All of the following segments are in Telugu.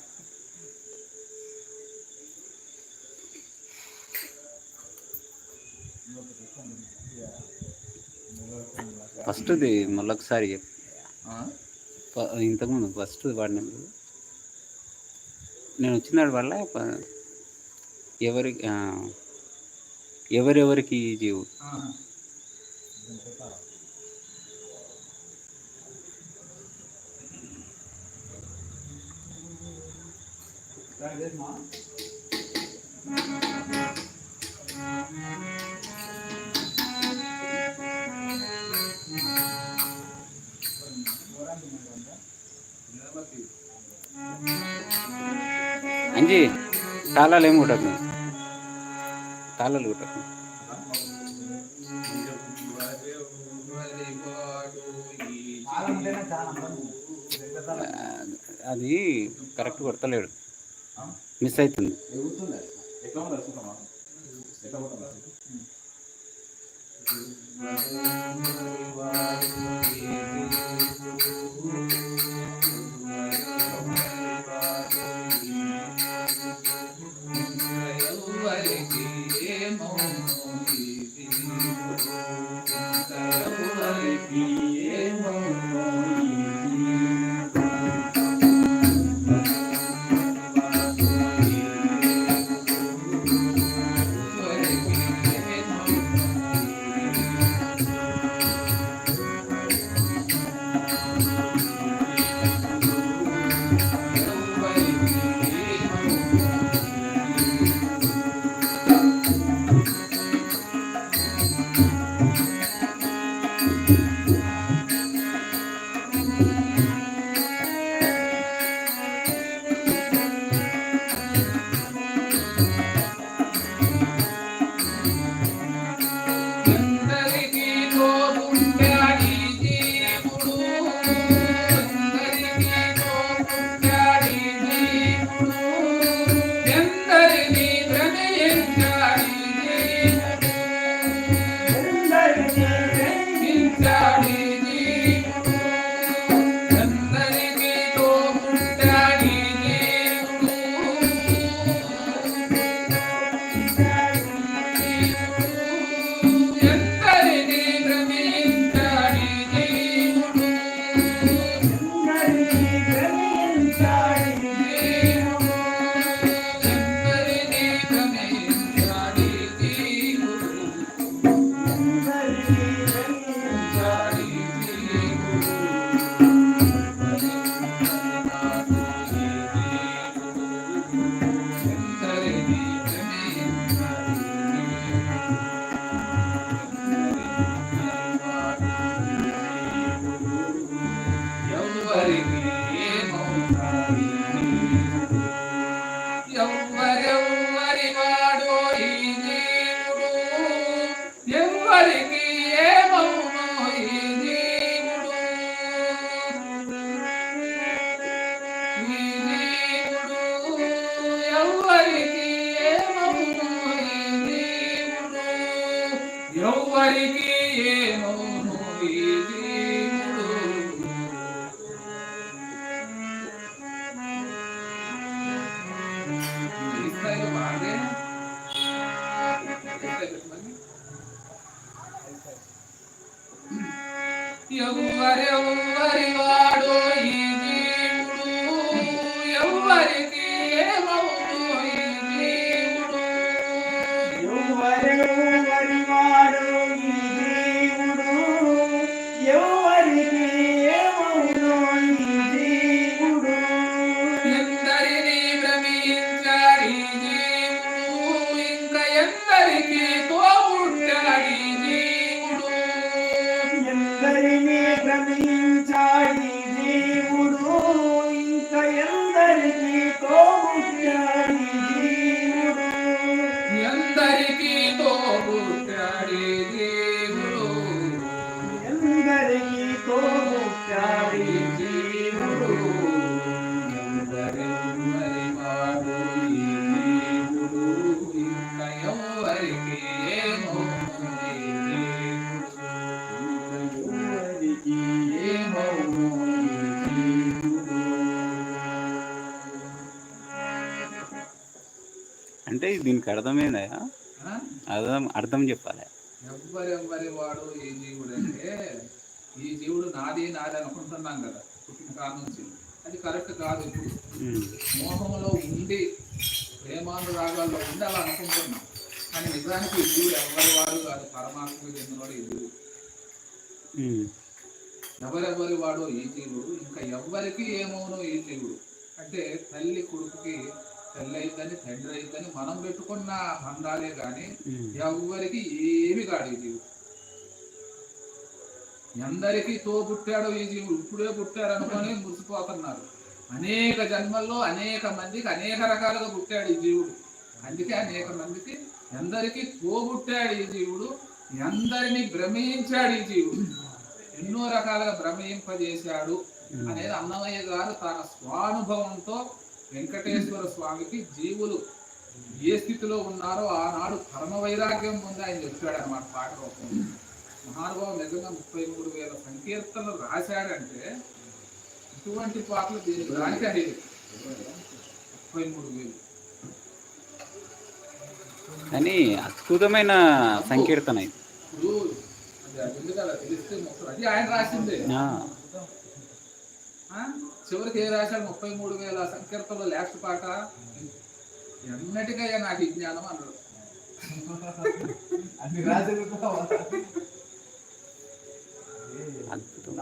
ఫస్ట్ది మళ్ళొకసారి ఇంతకుముందు ఫస్ట్ వాడినప్పుడు. నేను వచ్చినాడు వల్ల ఎవరి ఆ, ఎవరెవరికి జీవు అంజీ తాళాలు ఏమి కొట్టకు తాళాలు కొట్టకు అది కరెక్ట్ కొడతలేడు. మిస్ అవుతుంది ఎవ్వరికి అంటే దీనికి అర్థమైందా? ఆ? అర్థం అర్థం చెప్పాలి. ఎవ్వరెవ్వరి వాడు ఈ జీవుడు అంటే ఈ జీవుడు నాది నాది అనుకుంటున్నాం కదా పుట్టిన కాడ నుంచి. అది కరెక్ట్ కాదు ఇప్పుడు. మోహంలో ఉండి ప్రేమానురాగాల్లో ఉండి అలా అనుకుంటున్నాం. కానీ నిజానికి ఈ జీవుడు ఎవరి వాడు కాదు పరమాత్మకు చెందినవాడు ఈ జీవుడు. ఎవరెవరి వాడో? ఈ జీవుడు. ఇంకా ఎవ్వరికి ఏమవునో ఈ జీవుడు. అంటే తల్లి కొడుకుకి తల్లి అయిద్దని తండ్రి అయిద్దని మనం పెట్టుకున్న బంధాలే కానీ ఉమ్. ఎవ్వరికి ఏమి కాడు జీవుడు ఎందరికీ తో పుట్టాడో ఈ జీవుడు ఇప్పుడే పుట్టాడు అనుకొని మురిసిపోతున్నారు. అనేక జన్మల్లో అనేక మందికి అనేక రకాలుగా పుట్టాడు ఈ జీవుడు. అందుకే అనేక మందికి ఎందరికీ తో పుట్టాడు ఈ జీవుడు ఎందరిని భ్రమించాడు ఈ జీవుడు. ఎన్నో రకాలుగా భ్రమింపజేశాడు అనేది అన్నమయ్య గారు తన స్వానుభవంతో వెంకటేశ్వర స్వామికి జీవులు ఏ స్థితిలో ఉన్నారో ఆనాడు పరమ వైరాగ్యం ముందు ఆయన చెప్పాడు అనమాట పాట రూపంలో. మహానుభావం నిజంగా ముప్పై మూడు వేల సంకీర్తనలు రాశాడంటే ఇటువంటి పాటలు దీనికి అడిగి ముప్పై మూడు వేలు. కానీ అద్భుతమైన సంకీర్తన ఇది. ఇప్పుడు అది తెలిస్తే మొత్తం అది ఆయన రాసిందే? చివరికి ఏ రాశాడు? ముప్పై మూడు వేల సంకీర్తనలో లాస్ట్ పాట. ఎన్నటికయ్యా నాకు ఈ జ్ఞానం అన్నాడు.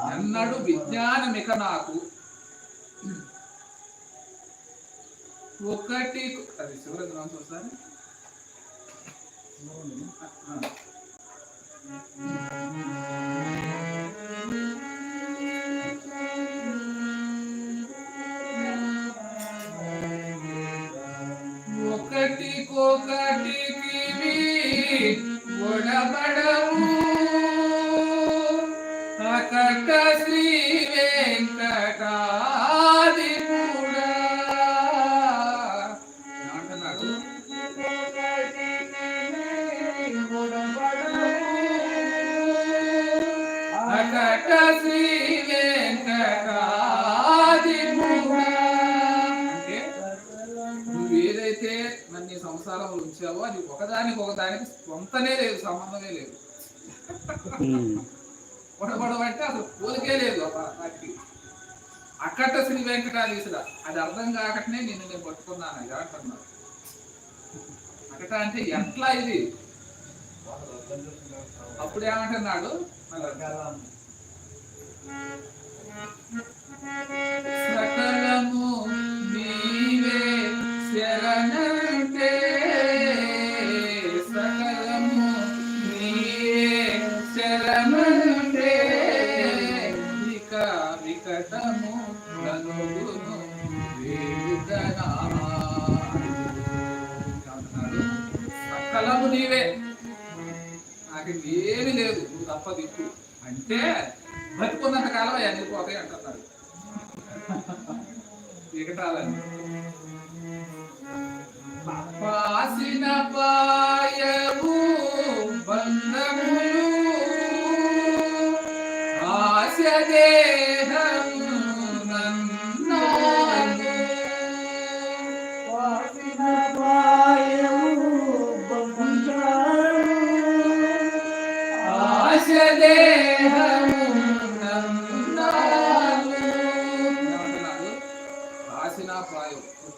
అన్నాడు విజ్ఞానం ఇక నాకు. ఒకటి అది చివరి గ్రంథం ఒకసారి ఆ. ఒకటికి ఒడబడవు. అకట శ్రీ ఈ సంసారంలో ఉంచావో అది ఒకదానికి ఒకదానికి సొంతనే లేదు సంబంధమే లేదు. ఉమ్. గొడవడం అంటే అసలు పోలికే లేదు వాటికి. అక్కట శ్రీ వెంకటాధీశుడ అది అర్థం కాకటనే నిన్ను నేను పట్టుకున్నాను అది అంటున్నాను అక్కట అంటే ఎట్లా ఇది? అప్పుడు ఏమంటున్నాడు? సకలము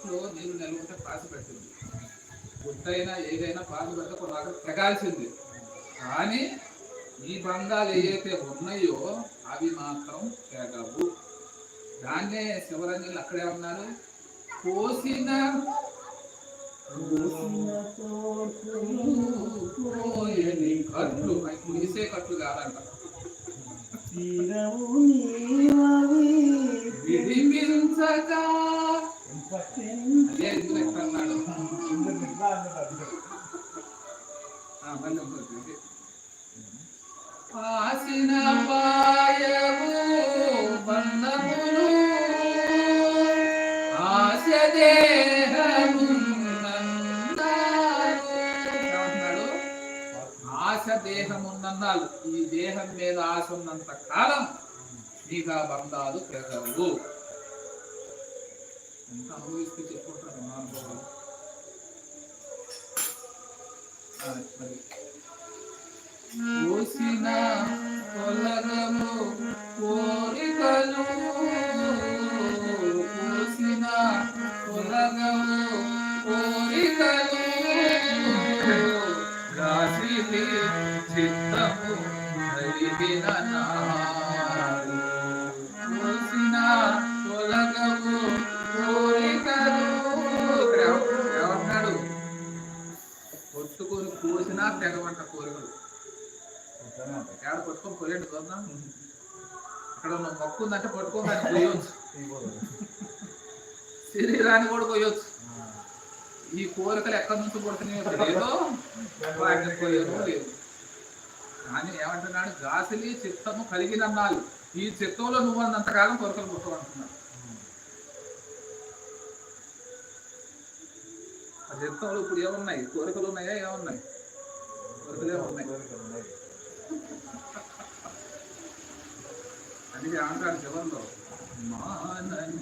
పుట్లో నీళ్ళు నిలవుంటే కాసి పెట్టింది. పుట్టైనా ఏదైనా పాలు పెడితే కొన్నాళ్ళు తెగాల్సింది. కానీ ఈ బంధాలు ఏవైతే ఉన్నాయో అవి మాత్రం తెగవు. దాన్నే శివరంజనులు అక్కడే ఉన్నారు. కోసిన కట్లు అవి ముగిసే కట్లు కాదంట. తీరము పాసిన పాయము బంధములు ఆశ దేహము ఆశ దేహం ఈ దేహం మీద ఆశ ఉన్నంత కాలం నీకు బంధాలు పెరగవు. ఎంత అనుభవిస్తే చెప్పుకుంటారు మహానుభావులు మరి. కోసిన కొలగము కోరికలు కోసిన కొలగము కోరికలు రాసి చిత్తము హరిదిన నా కోసినా తెగవంట కోరికలు ఏడ పట్టుకొని పోయండి చూద్దాం ఇక్కడ ఉన్న మొక్కు ఉందంటే పట్టుకొని దాన్ని పోయొచ్చు శరీరాన్ని కూడా పోయొచ్చు ఈ కోరికలు ఎక్కడి నుంచి పుడుతున్నాయో తెలియదు వాటిని పోయేదో లేదు. కానీ ఏమంటున్నాడు? గాసిలి చిత్తము కలిగినన్నాళ్ళు. ఈ చిత్తంలో నువ్వు అన్నంతకాలం కోరికలు పుట్టవు అంటున్నాడు ఆ చిత్తంలో ఇప్పుడు ఏమున్నాయి? కోరికలు ఉన్నాయా? ఏమున్నాయి? కోరికలే ఉన్నాయి. అందుకే అంటాడు చివరిలో మానని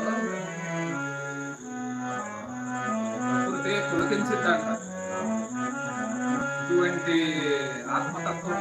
ప్రకృతి ఇటువంటి ఆత్మతత్వం